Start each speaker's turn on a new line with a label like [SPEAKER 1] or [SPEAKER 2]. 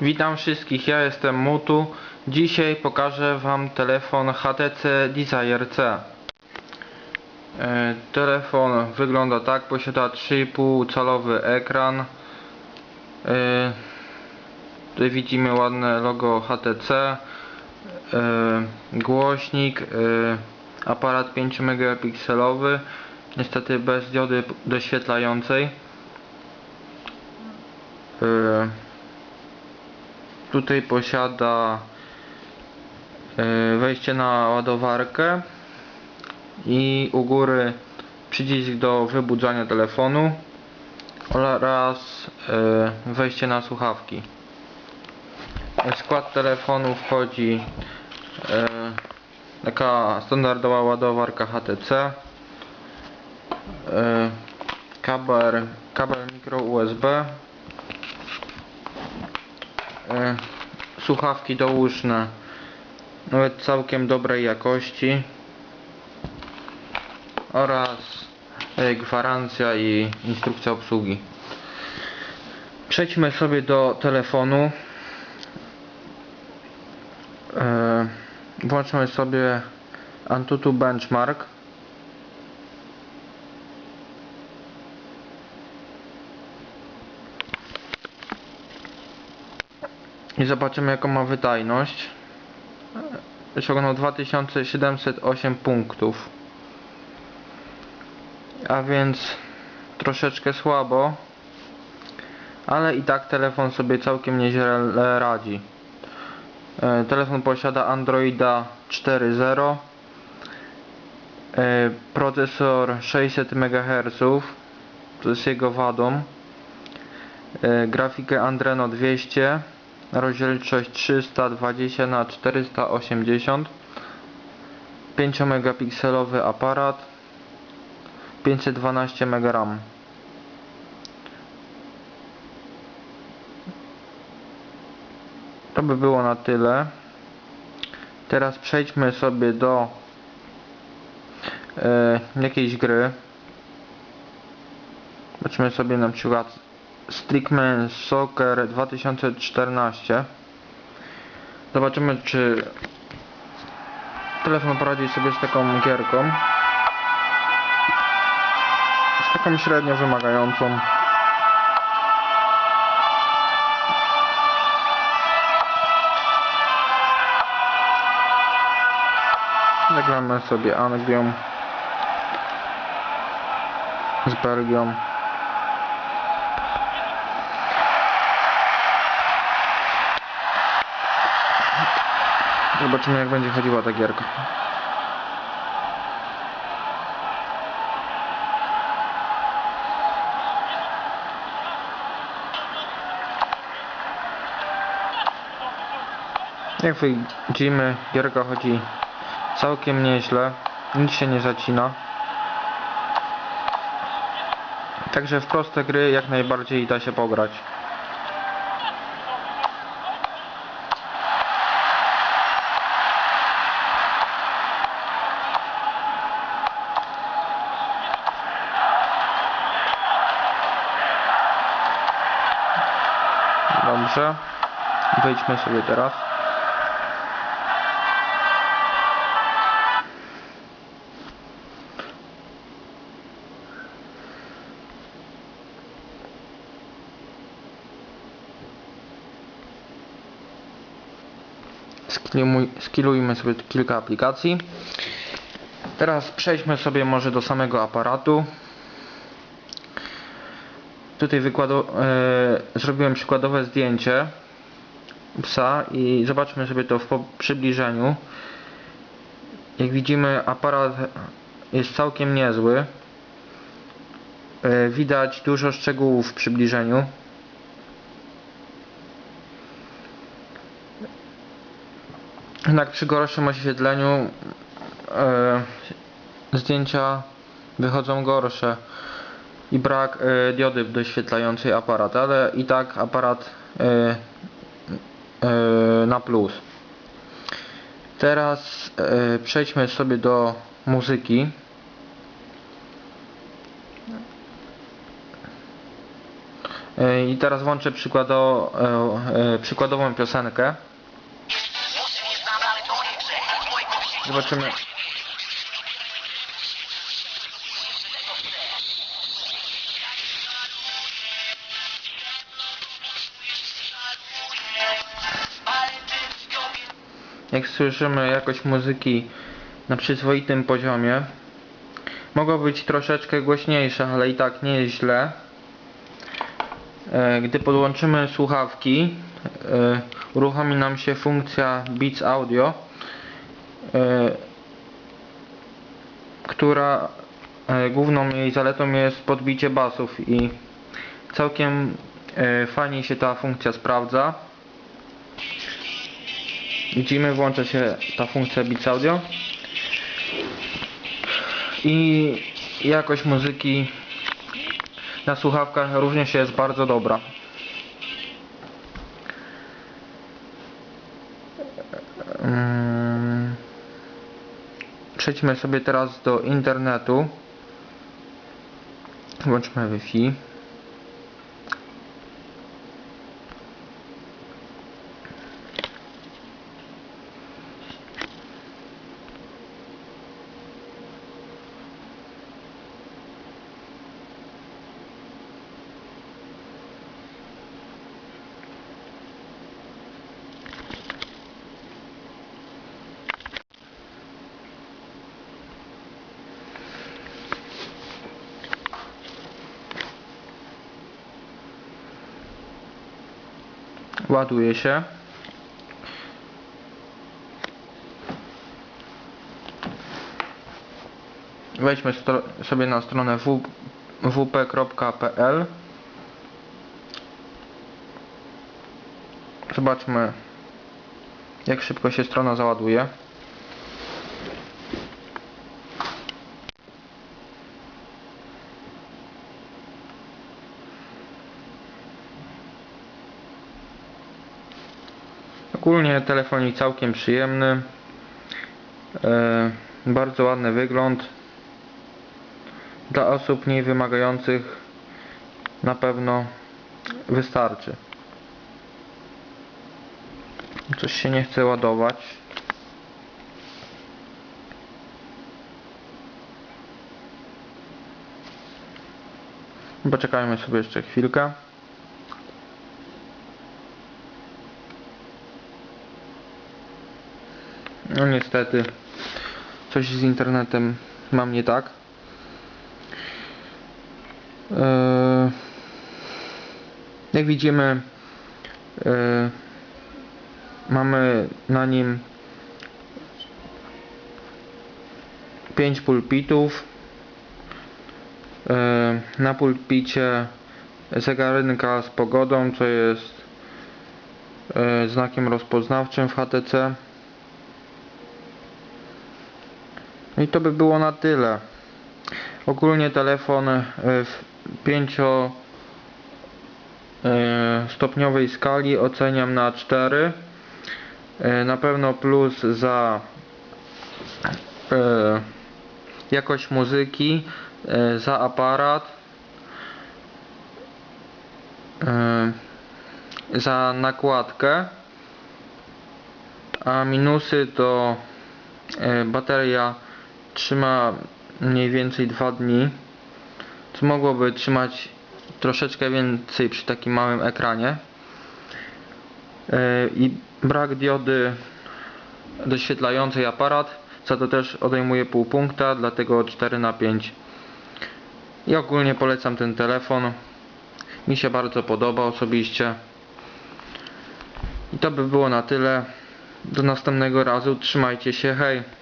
[SPEAKER 1] Witam wszystkich, ja jestem Mutu. Dzisiaj pokażę Wam telefon HTC Desire C. E, Telefon wygląda tak, posiada 3,5 calowy ekran. E, Tutaj widzimy ładne logo HTC. E, Głośnik, aparat 5 megapikselowy, niestety bez diody doświetlającej. Tutaj posiada e, wejście na ładowarkę i u góry przycisk do wybudzania telefonu oraz e, wejście na słuchawki. W skład telefonu wchodzi e, taka standardowa ładowarka HTC, kabel, kabel mikro USB, słuchawki dołóżne nawet całkiem dobrej jakości oraz e, gwarancja i instrukcja obsługi. Przejdźmy sobie do telefonu. E, Włączmy sobie Antutu Benchmark. I zobaczymy jaką ma wydajność. Osiągnął 2708 punktów. A więc troszeczkę słabo. Ale i tak telefon sobie całkiem nieźle radzi. E, Telefon posiada Androida 4.0 e, Procesor 600 MHz To jest jego wadą e, Grafikę Adreno 200 Rozdzielczość 320 na 480 5 megapikselowy aparat 512 MB RAM To by było na tyle. Teraz przejdźmy sobie do e, jakiejś gry. Zobaczmy sobie na przykład Stickman Soccer 2014. Zobaczymy czy telefon poradzi sobie z taką gierką. Z taką średnio wymagającą. Zagramy sobie Anglią z Belgią. Zobaczymy jak będzie chodziła ta gierka. Jak widzimy, gierka chodzi całkiem nieźle, nic się nie zacina. Także w proste gry jak najbardziej da się pograć. Dobrze. Wejdźmy sobie teraz. Skillujmy sobie kilka aplikacji. Teraz przejdźmy sobie może do samego aparatu. Tutaj wykładu, e, zrobiłem przykładowe zdjęcie psa i zobaczmy sobie to w przybliżeniu. Jak widzimy aparat jest całkiem niezły. E, widać dużo szczegółów w przybliżeniu. Jednak przy gorszym oświetleniu e, zdjęcia wychodzą gorsze i brak e, diody doświetlającej aparat, ale i tak aparat e, e, na plus. Teraz przejdźmy sobie do muzyki. I teraz włączę przykłado, przykładową piosenkę.
[SPEAKER 2] Muzy
[SPEAKER 1] Jak słyszymy jakość muzyki na przyzwoitym poziomie. Mogła być troszeczkę głośniejsza, ale i tak nie jest źle. E, Gdy podłączymy słuchawki, e, uruchomi nam się funkcja Beats Audio, e, która główną jej zaletą jest podbicie basów i całkiem fajnie się ta funkcja sprawdza. Widzimy, włącza się ta funkcja Beats Audio i jakość muzyki na słuchawkach również jest bardzo dobra. Mm. Przejdźmy sobie teraz do internetu. Włączmy Wi-Fi. Ładuje się. Wejdźmy sobie na stronę wp.pl Zobaczmy jak szybko się strona załaduje. Ogólnie telefonik całkiem przyjemny. E, bardzo ładny wygląd. Dla osób mniej wymagających na pewno wystarczy. Coś się nie chce ładować. Poczekajmy sobie jeszcze chwilkę. No niestety coś z internetem mam nie tak. Eee, jak widzimy eee, mamy na nim 5 pulpitów. Eee, na pulpicie zegarynka z pogodą, co jest znakiem rozpoznawczym w HTC. No i to by było na tyle. Ogólnie telefon e, w 5 stopniowej skali oceniam na 4. E, Na pewno plus za e, jakość muzyki, e, za aparat, e, za nakładkę, a minusy to e, bateria trzyma mniej więcej 2 dni co mogłoby trzymać troszeczkę więcej przy takim małym ekranie. Yy, i brak diody doświetlającej aparat za to też odejmuje pół punkta dlatego 4 na 5 i ogólnie polecam ten telefon. Mi się bardzo podoba osobiście. I to by było na tyle. Do następnego razu. Trzymajcie się. Hej